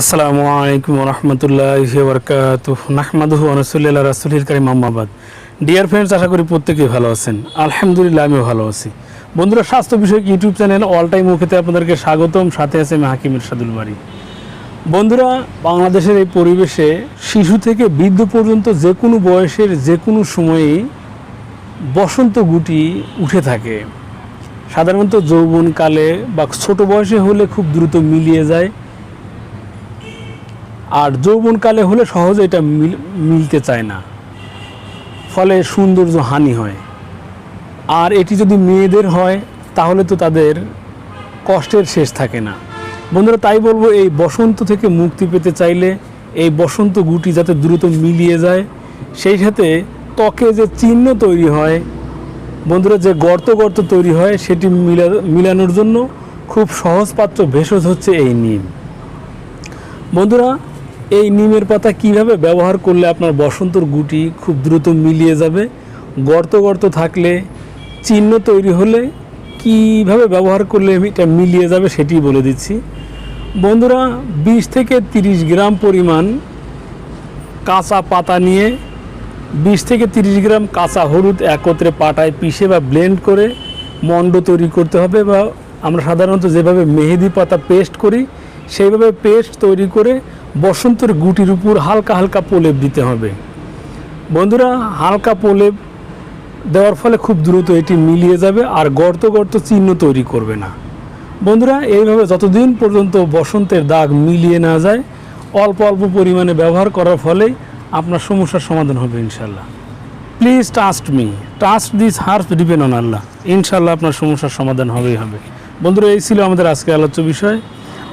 আসসালামু আলাইকুম রহমতুল্লাহ বরকাত নাহমাদুহু আনসুল্লাহ রাসুলির কারিম আহমাবাদ ডিয়ার ফ্রেন্ডস আশা করি প্রত্যেকেই ভালো আছেন। আলহামদুলিল্লাহ, আমিও ভালো আছি। বন্ধুরা, স্বাস্থ্য বিষয়ক ইউটিউব চ্যানেল অল টাইম মুখেতে আপনাদেরকে স্বাগতম। সাথে আছে আমি হাকিম ইরশাদুল বাড়ি বন্ধুরা, বাংলাদেশের এই পরিবেশে শিশু থেকে বৃদ্ধ পর্যন্ত যে কোনো বয়সের যে কোনো সময়েই বসন্ত গুটি উঠে থাকে। সাধারণত যৌবনকালে বা ছোট বয়সে হলে খুব দ্রুত মিলিয়ে যায়। আর যৌবনকালে হলে সহজে এটা মিল- মিলতে চায় না। ফলে সৌন্দর্য হানি হয়। আর এটি যদি মেয়েদের হয়, তাহলে তো তাদের কষ্টের শেষ থাকে না। বন্ধুরা, তাই বলব, এই বসন্ত থেকে মুক্তি পেতে চাইলে এই বসন্ত গুটি যাতে দ্রুত মিলিয়ে যায়, সেই সাথে ত্বকে যে চিহ্ন তৈরি হয়, বন্ধুরা, যে গর্ত গর্ত তৈরি হয়, সেটি মিলা, মিলানোর জন্য খুব সহজপাত্র ভেষজ হচ্ছে এই নিম। বন্ধুরা এই নিমের পাতা কীভাবে ব্যবহার করলে আপনার বসন্তর গুটি খুব দ্রুত মিলিয়ে যাবে? গর্ত গর্ত থাকলে, চিহ্ন তৈরি হলে কীভাবে ব্যবহার করলে এটা মিলিয়ে যাবে সেটি বলে দিচ্ছি। বন্ধুরা, বিশ থেকে তিরিশ গ্রাম পরিমাণ কাঁচা পাতা নিয়ে বিশ থেকে তিরিশ গ্রাম কাঁচা হলুদ একত্রে পাটায় পিষে বা ব্লেন্ড করে মণ্ড তৈরি করতে হবে বা আমরা সাধারণত যেভাবে মেহেদি পাতা পেস্ট করি সেইভাবে পেস্ট তৈরি করে বসন্তের গুটির উপর হালকা হালকা প্রলেপ দিতে হবে। বন্ধুরা, হালকা প্রলেপ দেওয়ার ফলে খুব দ্রুত এটি মিলিয়ে যাবে আর গর্ত গর্ত চিহ্ন তৈরি করবে না। বন্ধুরা, এইভাবে যতদিন পর্যন্ত বসন্তের দাগ মিলিয়ে না যায়, অল্প অল্প পরিমাণে ব্যবহার করার ফলে আপনার সমস্যার সমাধান হবে ইনশাল্লাহ please trust me trust this hers depend on আল্লাহ ইনশাল্লাহ আপনার সমস্যার সমাধান হবেই হবে। বন্ধুরা, এই ছিল আমাদের আজকে আলোচ্য বিষয়।